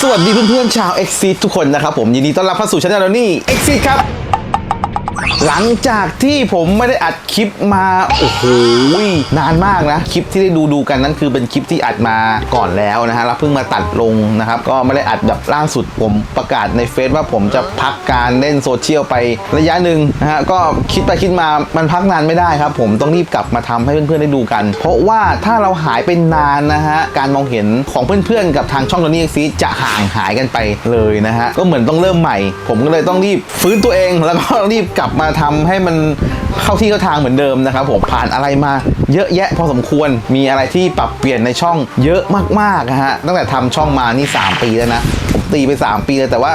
สวัสดีเพื่อนๆชาว x อ t ทุกคนนะครับผมยินดีต้อนรับเข้าสู่ช anel นี่ x อ t ครับ หลังจากที่ผมไม่ได้อัดคลิปมาโอ้โหนานมากนะ คลิปที่ได้ดูดูกันนั้นคือเป็นคลิปที่อัดมาก่อนแล้วนะฮะแล้วเพิ่งมาตัดลงนะครับ ก็ไม่ได้อัดแบบล่าสุดผมประกาศในเฟซว่าผมจะพักการเล่นโซเชียลไประยะหนึ่งนะฮะก็คิดไปคิดมามันพักนานไม่ได้ครับ ผมต้องรีบกลับมาทำให้เพื่อนๆได้ดูกัน เพราะว่าถ้าเราหายไปนานนะฮะการมองเห็นของเพื่อนๆ กับทางช่องโทนี่เอ็กซีจะห่างหายกันไปเลยนะฮะก็เหมือนต้องเริ่มใหม่ ผมก็เลยต้องรีบฟื้นตัวเองแล้วก็รีบกลับมาทำให้มันเข้าที่เข้าทางเหมือนเดิมนะครับผมผ่านอะไรมาเยอะแยะพอสมควรมีอะไรที่ปรับเปลี่ยนในช่องเยอะมากๆนะฮะตั้งแต่ทำช่องมานี่ 3 ปีแล้วนะผมตีไป 3 ปีเลยแต่ว่า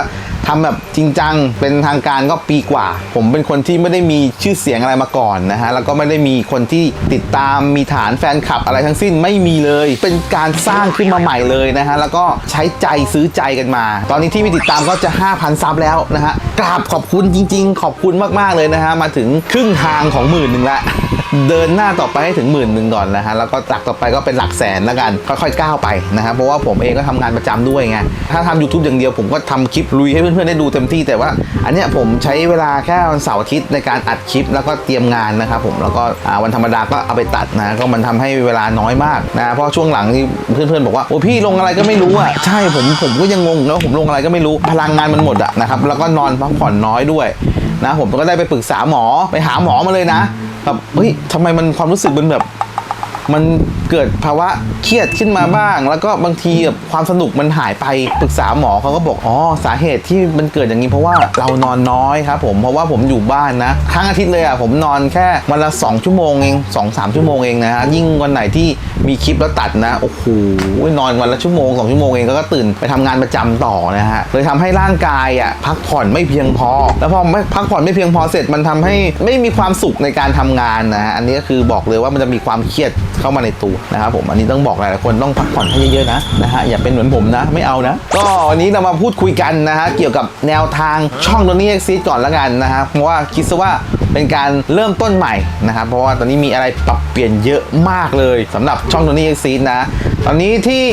ทำแบบจริงจังเป็นทางการก็ปีกว่า ผมเป็นคนที่ไม่ได้มีชื่อเสียงอะไรมาก่อนนะฮะแล้วก็ไม่ได้มีคนที่ติดตามมีฐานแฟนคลับอะไรทั้งสิ้นไม่มีเลย เป็นการสร้างขึ้นมาใหม่เลยนะฮะแล้วก็ใช้ใจซื้อใจกันมา ตอนนี้ที่มีติดตามก็จะ 5,000 ซับแล้วนะฮะกราบขอบคุณจริง ๆ ขอบคุณมากๆเลยนะฮะมาถึงครึ่งทางของหมื่นหนึ่งละ เดินหน้าต่อไปให้ถึงหมื่นหนึ่งก่อนนะฮะแล้วก็หลักต่อไปก็เป็นหลักแสนแล้วกัน ค่อยๆก้าวไปนะฮะเพราะว่าผมเองก็ทำงานประจำด้วยไงถ้าทำ YouTube อย่างเดียวผมก็ทำคลิปลุยให้เพื่อนๆได้ดูเต็มที่แต่ว่า อันเนี้ยผมใช้เวลาแค่วันเสาร์อาทิตย์ในการอัดคลิปแล้วก็เตรียมงานนะครับผมแล้วก็วันธรรมดาก็เอาไปตัดนะก็มันทำให้เวลาน้อยมากนะเพราะช่วงหลังนี่เพื่อนๆบอกว่าโอ้พี่ลงอะไรก็ไม่รู้อะใช่ผมผมก็ยังงงนะผมลงอะไรก็ไม่รู้พลังงานมันหมดอะนะครับแล้วก็นอนพักผ่อนน้อยด้วยนะผมก็ได้ไปปรึกษาหมอไปหาหมอมาเลยนะ แบบเฮ้ยทำไมมันความรู้สึกมันแบบ มันเกิดภาวะเครียดขึ้นมาบ้าง แล้วก็บางทีแบบความสนุกมันหายไปปรึกษาหมอเขาก็บอกอ๋อสาเหตุที่มันเกิดอย่างนี้เพราะว่าเรานอนน้อยครับ ผมเพราะว่าผมอยู่บ้านนะครั้งอาทิตย์เลยอะผมนอนแค่วันละ2ชั่วโมงเอง2อสชั่วโมงเองนะฮะยิ่งวันไหนที่ มีคลิปแล้วตัดนะโอ้โหนอนวันละชั่วโมง2ชั่วโมงเองก็ตื่นไปทำงานประจำต่อนะฮะเลยทำให้ร่างกายอะพักผ่อนไม่เพียงพอ แล้วพอไม่พักผ่อนไม่เพียงพอเสร็จมันทำให้ไม่มีความสุขในการทำงานนะฮะอันนี้ก็คือบอกเลยว่ามันจะมีความเครียดเข้ามาในตัวนะครับผมอันนี้ต้องบอกหลายๆคนต้องพักผ่อนให้เยอะๆนะนะฮะอย่าเป็นเหมือนผมนะไม่เอานะก็วันนี้เรามาพูดคุยกันนะฮะเกี่ยวกับแนวทางช่องโดนี่เอ็กซีก่อนละกันนะฮะเพราะว่าคิดซะว่าเป็นการเริ่มต้นใหม่นะครับเพราะว่าตอนนี้มีอะไรปรับเปลี่ยนเยอะมากเลยสำหรับช่องโทนี่ซีดนะ ตอนนี้ที่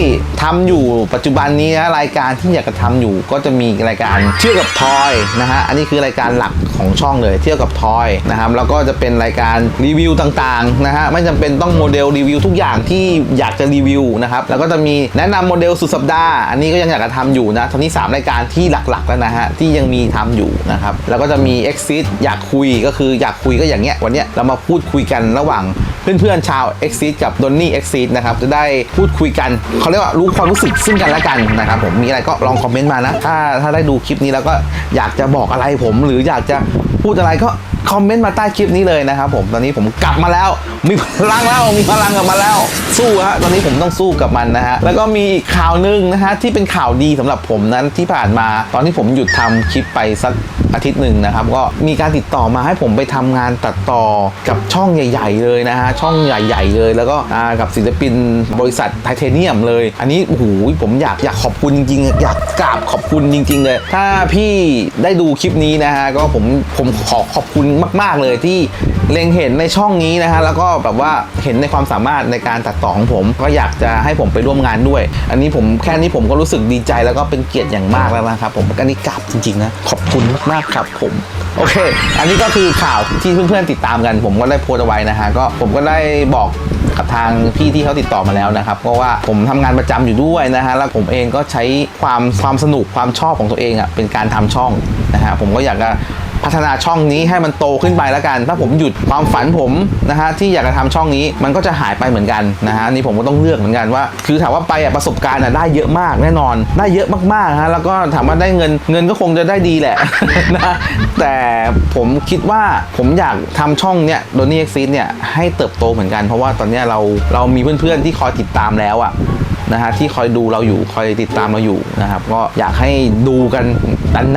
ทำอยู่ปัจจุบันนี้นะรายการที่อยากจะทำอยู่ก็จะมีรายการเชื่อกับทอยนะฮะอันนี้คือรายการหลักของช่องเลยเที่ยวกับทอยนะครับแล้วก็จะเป็นรายการรีวิวต่างๆนะฮะไม่จำเป็นต้องโมเดลรีวิวทุกอย่างที่อยากจะรีวิวนะครับแล้วก็จะมีแนะนำโมเดลสุดสัปดาห์อันนี้ก็ยังอยากจะทำอยู่นะตอนนี้ 3 รายการที่หลักๆแล้วนะฮะที่ยังมีทำอยู่นะครับแล้วก็จะมี Exit อยากคุยก็คืออยากคุยก็อย่างเงี้ยวันเนี้ยเรามาพูดคุยกันระหว่างเพื่อนๆชาว Exit กับ d o n n y Exit นะครับจะได้พูดคุยกันเขาเรียกว่ารู้ความรู้สึกซึ่งกันและกันนะครับผมมีอะไรก็ลองคอมเมนต์มานะถ้าถ้าได้ดูคลิปนี้แล้วก็อยากจะบอกอะไรผมหรืออยากจะ พูดอะไรก็คอมเมนต์มาใต้คลิปนี้เลยนะครับผมตอนนี้ผมกลับมาแล้ว มีพลังแล้วมีพลังกลับมาแล้ว สู้ฮะตอนนี้ผมต้องสู้กับมันนะฮะแล้วก็มีข่าวนึงนะฮะที่เป็นข่าวดีสำหรับผมนั้นที่ผ่านมา ตอนที่ผมหยุดทำคลิปไปสักอาทิตย์หนึ่งนะครับก็มีการติดต่อมาให้ผมไปทำงานตัดต่อกับช่องใหญ่ ๆ เลยนะฮะช่องใหญ่ ๆ เลย แล้วก็กับศิลปินบริษัทไทเทเนียมเลย อันนี้โอ้โหผมอยากอยากขอบคุณจริงๆอยากกราบขอบคุณจริง ๆ เลย ถ้าพี่ได้ดูคลิปนี้นะฮะก็ผมผมขอขอบคุณมาก ๆ เลยที่เล็งเห็นในช่องนี้นะฮะแล้วก็แบบว่าเห็นในความสามารถในการตัดต่อของผม ก็อยากจะให้ผมไปร่วมงานด้วย อันนี้ผมแค่นี้ผมก็รู้สึกดีใจแล้วก็เป็นเกียรติอย่างมากแล้วนะครับผมอันนี้กราบจริงๆนะขอบคุณมากๆครับผมโอเค อันนี้ก็คือข่าวที่เพื่อนๆติดตามกัน ผมก็ได้โพสต์เอาไว้นะฮะก็ผมก็ได้บอกกับทางพี่ที่เขาติดต่อมาแล้วนะครับเพราะว่าผมทำงานประจำอยู่ด้วยนะฮะแล้วผมเองก็ใช้ความความสนุกความชอบของตัวเองอะเป็นการทำช่องนะฮะผมก็อยากจะ พัฒนาช่องนี้ให้มันโตขึ้นไปแล้วกัน ถ้าผมหยุดความฝันผมนะฮะที่อยากจะทำช่องนี้มันก็จะหายไปเหมือนกันนะฮะนี่ผมก็ต้องเลือกเหมือนกันว่า คือถามว่าไปอะประสบการณ์อะได้เยอะมากแน่นอน ได้เยอะมากๆฮะแล้วก็ถามว่าได้เงินเงินก็คงจะได้ดีแหละนะแต่ผมคิดว่าผมอยากทำช่องเนี้ยโดนี่เอ็กซิเนี่ยให้เติบโตเหมือนกัน เพราะว่าตอนเนี้ยเราเรามีเพื่อนๆที่คอยติดตามแล้วอะ นะฮะที่คอยดูเราอยู่คอยติดตามเราอยู่นะครับ ก็อยากให้ดูกัน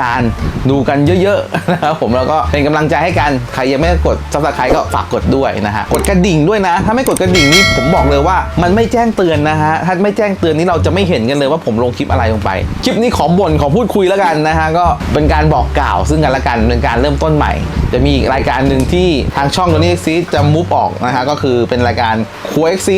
นานๆดูกันเยอะๆนะครับผมแล้วก็เป็นกำลังใจให้กันใครยังไม่กดซับสไครต์ก็ฝากกดด้วยนะฮะกดกระดิ่งด้วยนะ ถ้าไม่กดกระดิ่งนี่ผมบอกเลยว่ามันไม่แจ้งเตือนนะฮะถ้าไม่แจ้งเตือนนี่เราจะไม่เห็นกันเลยว่าผมลงคลิปอะไรลงไป คลิปนี้ขอบ่นขอพูดคุยแล้วกันนะฮะก็เป็นการบอกกล่าวซึ่งกันและกันเป็นการเริ่มต้นใหม่ จะมีอีกรายการหนึ่งที่ทางช่องตัวนี้ซีจะมูฟออกนะฮะก็คือเป็นรายการคัวเอ็กซี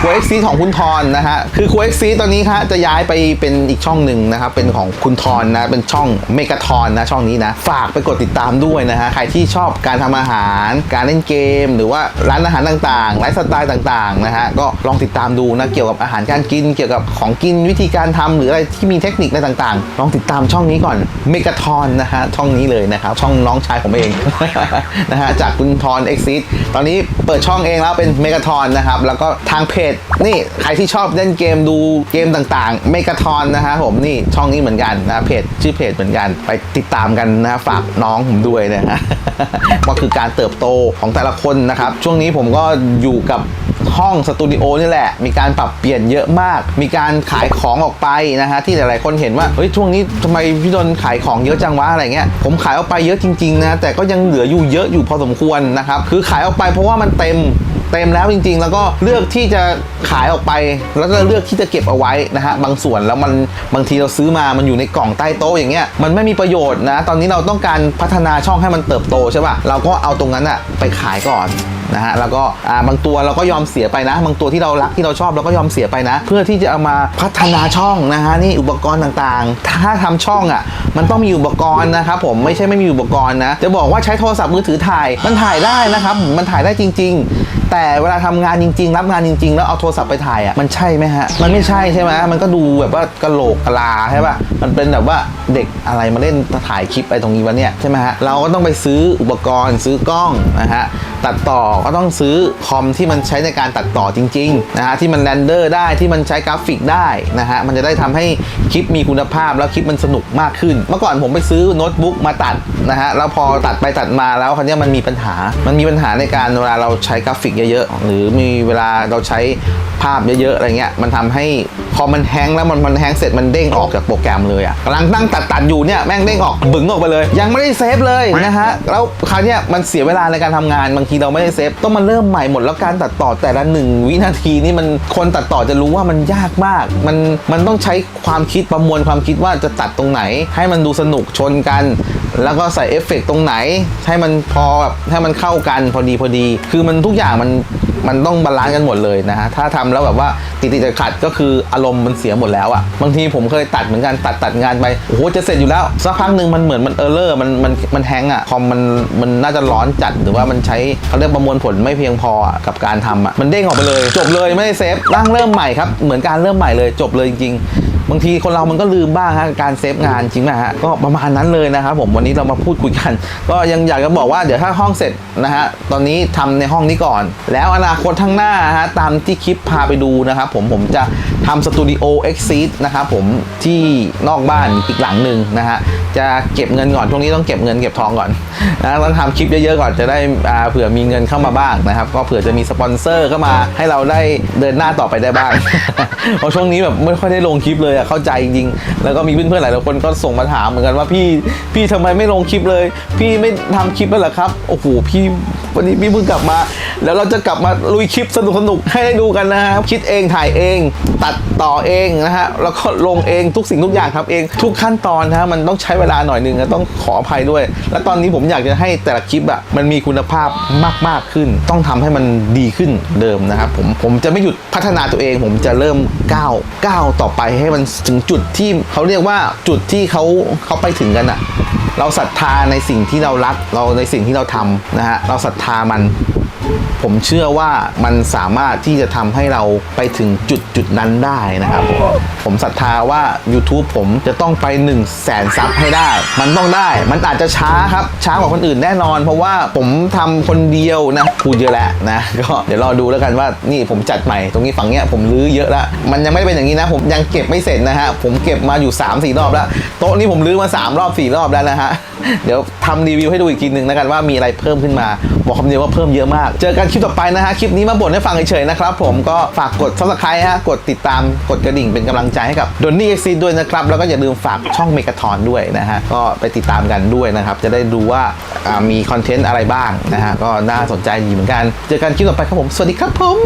ครัวเอ็กซีของคุณทอนนะฮะคือครัวเอ็กซีตอนนี้ครับจะย้ายไปเป็นอีกช่องหนึ่งนะครับเป็นของคุณทอนนะเป็นช่องเมกาทอนนะช่องนี้นะฝากไปกดติดตามด้วยนะฮะใครที่ชอบการทำอาหาร การเล่นเกม หรือว่าร้านอาหารต่างๆไลฟ์สไตล์ต่างๆนะฮะก็ลองติดตามดูนะเกี่ยวกับอาหารการกิน เกี่ยวกับของกินวิธีการทำหรืออะไรที่มีเทคนิคอะไรต่างๆ ลองติดตามช่องนี้ก่อนเมกาทอนนะฮะช่องนี้เลยนะครับช่องน้องชายผมเองนะฮะจากคุณทอนเอ็กซิตอนนี้เปิดช่องเองแล้วเป็นเมกาทอนนะครับแล้วก็ทางเพจนี่ใครที่ชอบเล่นเกมดูเกมต่างๆ เมกาทอนนะฮะผมนี่ช่องนี้เหมือนกันนะเพจชื่อเพจเหมือนกัน ไปติดตามกันนะฝากน้องผมด้วยนะฮะก็คือการเติบโตของแต่ละคนนะครับ ช่วงนี้ผมก็อยู่กับห้องสตูดิโอนี่แหละ มีการปรับเปลี่ยนเยอะมาก มีการขายของออกไปนะฮะที่หลายๆคนเห็นว่าเฮ้ยช่วงนี้ทำไมพี่ดนขายของเยอะจังวะอะไรเงี้ยผมขายออกไปเยอะจริงๆนะแต่ก็ยังเหลืออยู่เยอะอยู่พอสมควรนะครับคือขายออกไปเพราะว่ามันเต็ม เต็มแล้วจริง ๆ แล้วก็เลือกที่จะขายออกไป แล้วก็เลือกที่จะเก็บเอาไว้นะฮะบางส่วนแล้วมันบางทีเราซื้อมามันอยู่ในกล่องใต้โต๊ะอย่างเงี้ยมันไม่มีประโยชน์นะ ตอนนี้เราต้องการพัฒนาช่องให้มันเติบโตใช่ป่ะเราก็เอาตรงนั้นอะไปขายก่อนนะฮะแล้วก็อ่าบางตัวเราก็ยอมเสียไปนะ บางตัวที่เรารักที่เราชอบเราก็ยอมเสียไปนะ เพื่อที่จะเอามาพัฒนาช่องนะฮะนี่อุปกรณ์ต่างๆ ถ้าทำช่องอะมันต้องมีอุปกรณ์นะครับผมไม่ใช่ไม่มีอุปกรณ์นะ จะบอกว่าใช้โทรศัพท์มือถือถ่ายมันถ่ายได้นะครับมันถ่ายได้จริง ๆ แต่เวลาทำงานจริง ๆ รับงานจริง ๆ แล้วเอาโทรศัพท์ไปถ่ายอะมันใช่ไหมฮะ มันไม่ใช่ใช่ไหมมันก็ดูแบบว่ากะโหลกกะลาใช่ป่ะมันเป็นแบบว่าเด็กอะไรมาเล่นถ่ายคลิปไปตรงนี้วะเนี่ยใช่ไหมฮะเราก็ต้องไปซื้ออุปกรณ์ซื้อกล้องนะฮะ ตัดต่อก็ต้องซื้อคอมที่มันใช้ในการตัดต่อจริงๆนะฮะที่มันแรนเดอร์ได้ที่มันใช้กราฟิกได้นะฮะมันจะได้ทำให้คลิปมีคุณภาพแล้วคลิปมันสนุกมากขึ้น เมื่อก่อนผมไปซื้อโน้ตบุ๊กมาตัดนะฮะแล้วพอตัดไปตัดมาแล้วคราวนี้มันมีปัญหา มันมีปัญหาในการเวลาเราใช้กราฟิกเยอะๆหรือมีเวลาเราใช้ภาพเยอะๆอะไรเงี้ยมันทำให้พอมันแฮงแล้วมันมันแฮงเสร็จมันเด้งออกจากโปรแกรมเลยอะ่ะกำลังตั้งตัดตัดอยู่เนี่ยแม่งเด้งออกบึ๋งออกไปเลย ยังไม่ได้เซฟเลยนะฮะแล้วคราวนี้มันเสียเวลาในการทำงานบางทีเราไม่ได้เซฟต้องมาเริ่มใหม่หมดแล้วการตัดต่อแต่ละหนึ่งวินาทีนี่มันคนตัดต่อจะรู้ว่ามันยากมาก มันมันต้องใช้ความคิดประมวลความคิดว่าจะตัดตรงไหน ให้มันดูสนุกชนกัน แล้วก็ใส่เอฟเฟกต์ตรงไหน ให้มันพอแบบให้มันเข้ากันพอดีพอดี คือมันทุกอย่างมันมันต้องบาลานซ์กันหมดเลยนะฮะ ถ้าทำแล้วแบบว่าติดติดขัดก็คืออารมณ์มันเสียหมดแล้วอะ่ะ บางทีผมเคยตัดเหมือนกันตัดตัดงานไป โอ้โห จะเสร็จอยู่แล้ว สักพักหนึ่งมันเหมือนมันเออร์เลอร์มันมันมันแฮงก์อะ คอมมันมันน่าจะร้อนจัดหรือว่ามันใช้เขาเรียกประมวลผลไม่เพียงพออกับการทำอะ มันเด้งออกไปเลย จบเลยไม่ได้เซฟร่างเริ่มใหม่ครับ เหมือนการเริ่มใหม่เลยจบเลยจริงๆ บางทีคนเรามันก็ลืมบ้างฮะการเซฟงานจริงนะฮะก็ประมาณนั้นเลยนะครับผมวันนี้เรามาพูดคุยกัน ก็ยังอยากจะบอกว่าเดี๋ยวถ้าห้องเสร็จนะฮะตอนนี้ทำในห้องนี้ก่อน แล้วอนาคตข้างหน้าฮะตามที่คลิปพาไปดูนะครับผมผมจะทำสตูดิโอเอ็กซีนะครับผมที่นอกบ้านอีกหลังหนึ่งนะฮะจะเก็บเงินก่อนช่วงนี้ต้องเก็บเงินเก็บทองก่อนนะต้องทำคลิปเยอะๆก่อนจะได้อ่าเผื่อมีเงินเข้ามาบ้างนะครับก็เผื่อจะมีสปอนเซอร์เข้ามาให้เราได้เดินหน้าต่อไปได้บ้างเพราะช่วงนี้แบบไม่ค่อยได้ลงคลิปเลยเข้าใจจริงๆแล้วก็มีเพื่อนๆหลายคนก็ส่งมาถามเหมือนกันว่าพี่พี่ทำไมไม่ลงคลิปเลย พี่ไม่ทำคลิปแล้วหรอครับโอ้โหพี่วันนี้พี่เพิ่งกลับมา แล้วเราจะกลับมาลุยคลิปสนุกๆให้ได้ดูกันนะครับคิดเองถ่ายเอง ตัดต่อเองนะฮะแล้วก็ลงเองทุกสิ่งทุกอย่างครับเอง ทุกขั้นตอนนะฮะมันต้องใช้เวลาหน่อยนึงนะต้องขออภัยด้วย และตอนนี้ผมอยากจะให้แต่ละคลิปอะมันมีคุณภาพมากๆขึ้น ต้องทำให้มันดีขึ้นเดิมนะครับผมผมจะไม่หยุดพัฒนาตัวเอง ผมจะเริ่มก้าวก้าวต่อไปให้มันถึงจุดที่เขาเรียกว่าจุดที่เขาเขาไปถึงกันอะเราศรัทธาในสิ่งที่เรารักเราในสิ่งที่เราทำนะฮะเราศรัทธามัน ผมเชื่อว่ามันสามารถที่จะทำให้เราไปถึงจุดจุดนั้นได้นะครับผมผมศรัทธาว่า YouTube ผมจะต้องไป 1 0 0 0 0แสนซับให้ได้ มันต้องได้ มันอาจจะช้าครับ ช้ากว่าคนอื่นแน่นอน เพราะว่าผมทำคนเดียวนะพูดเยอะแล้วนะ ก็เดี๋ยวรอดูแล้วกันว่านี่ผมจัดใหม่ ตรงนี้ฝั่งเนี้ยผมรื้อเยอะแล้ว มันยังไม่ได้เป็นอย่างนี้นะ ผมยังเก็บไม่เสร็จนะฮะ ผมเก็บมาอยู่ 3 4 รอบแล้ว โต๊ะนี้ผมรื้อมา 3 รอบ 4 รอบแล้วนะฮะ เดี๋ยวทำรีวิวให้ดูอีกทีหนึ่งแล้วกันว่ามีอะไรเพิ่มขึ้นมา บอกคำเดียวว่าเพิ่มเยอะมากเจอกันคลิปต่อไปนะฮะ คลิปนี้มาบ่นให้ฟังเฉยๆนะครับผมก็ฝากกด subscribe ฮะ กดติดตามกดกระดิ่งเป็นกำลังใจให้กับดนนี่เอ็กซีด้วยนะครับ แล้วก็อย่าลืมฝากช่องเมกาทอนด้วยนะฮะ ก็ไปติดตามกันด้วยนะครับ จะได้ดูว่าอ่ามีคอนเทนต์อะไรบ้างนะฮะ ก็น่าสนใจดีเหมือนกัน เจอกันคลิปต่อไปครับผม สวัสดีครับผม